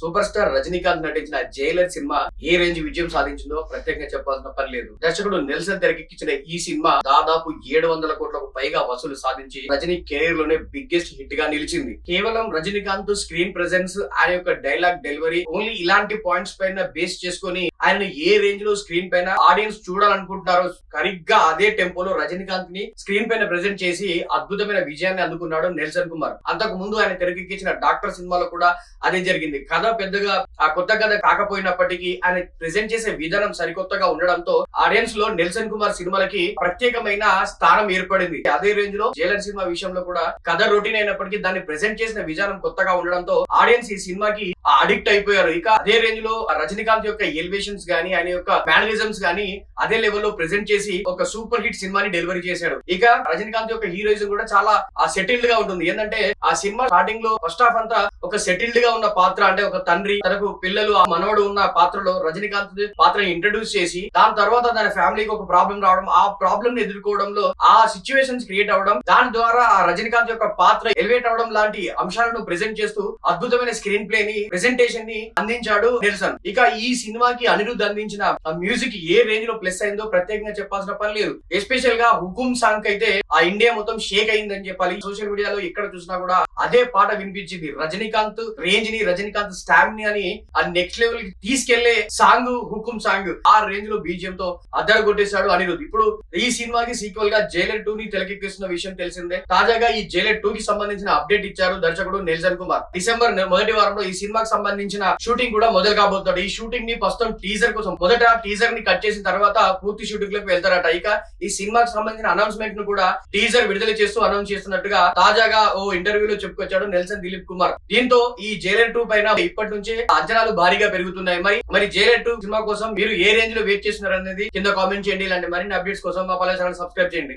Super star Rajinikanth నటించిన Jailer cinema ఏ range విజయం సాధించిందో ప్రత్యేకంగా చెప్పాల్సిన పని లేదు. దర్శకుడు నెల్సన్ తెరకెక్కించిన ఈ సినిమా దాదాపు ఏడు వందల కోట్లకు పైగా వసూలు సాధించి రజనీ కెరీర్లోనే బిగ్గెస్ట్ హిట్గా నిలిచింది. కేవలం రజనీకాంత్ స్క్రీన్ ప్రెజెన్స్ ఆయన యొక్క డైలాగ్ డెలివరీ ఓన్లీ ఇలాంటి పాయింట్స్ పైన బేస్ చేసుకొని ఆయన ఏ రేంజ్లో స్క్రీన్ పైన ఆడియన్స్ చూడాలనుకుంటున్నారో సరిగ్గా అదే టెంపోలో రజనీకాంత్ని స్క్రీన్ పైన ప్రెజెంట్ చేసి అద్భుతమైన విజయాన్ని అందుకున్నాడు నెల్సన్ కుమార్. అంతకు ముందు ఆయన తెరకెక్కించిన డాక్టర్ సినిమాలో కూడా అదే జరిగింది. కథ పెద్దగా ఆ కొత్త కథ కాకపోయినప్పటికీ ఆయన ప్రెజెంట్ చేసే విధానం సరికొత్తగా ఉండడంతో ఆడియన్స్లో నెల్సన్ కుమార్ సినిమాలకి ప్రత్యేకమైన స్థానం ఏర్పడింది. అదే రేంజ్లో జైలర్ సినిమా విషయంలో కూడా కథ రొటీన్ అయినప్పటికీ దాన్ని ప్రెజెంట్ చేసిన విధానం కొత్తగా ఉండడంతో ఆడియన్స్ ఈ సినిమాకి అడిక్ట్ అయిపోయారు. ఇక అదే రేంజ్లో రజనీకాంత్ యొక్క ఎలివేషన్స్ గానీ ఆయన యొక్క మేనరిజమ్స్ గానీ అదే లెవెల్లో ప్రెజెంట్ చేసి ఒక సూపర్ హిట్ సినిమాని డెలివరీ చేశాడు. ఇక రజనీకాంత్ యొక్క హీరోయిజం కూడా చాలా సెటిల్డ్గా ఉంటుంది. ఏంటంటే ఆ సినిమా స్టార్టింగ్లో ఫస్ట్ హాఫ్ అంతా ఒక సెటిల్డ్గా ఉన్న పాత్ర అంటే ఒక తండ్రి తనకు పిల్లలు ఆ మనవడు ఉన్న పాత్రలో రజనీకాంత్ పాత్రని ఇంట్రడ్యూస్ చేసి దాని తర్వాత తన ఫ్యామిలీకి ఒక ప్రాబ్లం రావడం ఆ ప్రాబ్లం ని ఎదుర్కోవడంలో ఆ సిచ్యువేషన్స్ క్రియేట్ అవ్వడం దాని ద్వారా ఆ రజనీకాంత్ యొక్క పాత్ర ఎలివేట్ అవడం లాంటి అంశాలను ప్రెజెంట్ చేస్తూ అద్భుతమైన స్క్రీన్ ప్లే ని ప్రెజెంటేషన్ని అందించాడు నెల్సన్. ఇక ఈ సినిమాకి అనిరుద్ధ్ అందించిన మ్యూజిక్ ఏ రేంజ్లో ప్లస్ అయిందో ప్రత్యేకంగా చెప్పాల్సిన పని లేదు. ఎస్పెషల్గా హుకుం సాంగ్ అయితే ఆ ఇండియా మొత్తం షేక్ అయిందని చెప్పాలి. సోషల్ మీడియాలో ఎక్కడ చూసినా కూడా అదే పాట వినిపించింది రజనీకాంత్. రేంజ్ని రజనీకాంత్ స్టామ్ని అని ఆ నెక్స్ట్ లెవెల్కి తీసుకెళ్ళే సాంగ్ హుకుం సాంగ్ ఆ రేంజ్లో బీజియం తో అద్దరు కొట్టేశాడు అనిరుద్ధ్. ఇప్పుడు ఈ సినిమాకి సీక్వెల్గా జైలర్ టూ ని తెరకెక్కిస్తున్న విషయం తెలిసిందే. తాజాగా ఈ జైలర్ టూ కి సంబంధించిన అప్డేట్ ఇచ్చారు దర్శకుడు నెల్సన్ కుమార్. డిసెంబర్ మొదటి వారంలో ఈ సినిమాకి సంబంధించిన షూటింగ్ కూడా మొదలు కాబోతున్నాడు. ఈ షూటింగ్ని ప్రస్తుతం టీజర్ కోసం మొదట టీజర్ని కట్ చేసిన తర్వాత పూర్తి షూటింగ్లోకి వెళ్తారట. ఇక ఈ సినిమాకి సంబంధించిన అనౌన్స్మెంట్ను కూడా టీజర్ విడుదల చేస్తూ అనౌన్స్ చేస్తున్నట్టుగా తాజాగా ఓ ఇంటర్వ్యూలో చెప్పుకొచ్చాడు నెల్సన్ దిలీప్ కుమార్. దీంతో ఈ జైలర్ టూ పైన ఇప్పటి నుంచే అంచనాలు భారీగా పెరుగుతున్నాయి. మరి మరి జైలర్ టూ సినిమా కోసం మీరు ఏ రేంజ్లో వెయిట్ చేస్తున్నారు అనేది కింద కామెంట్ చేయండి. ఇలాంటి మరిన్ని అప్డేట్స్ కోసం మా పల్లె ఛానల్ సబ్స్క్రైబ్ చేయండి.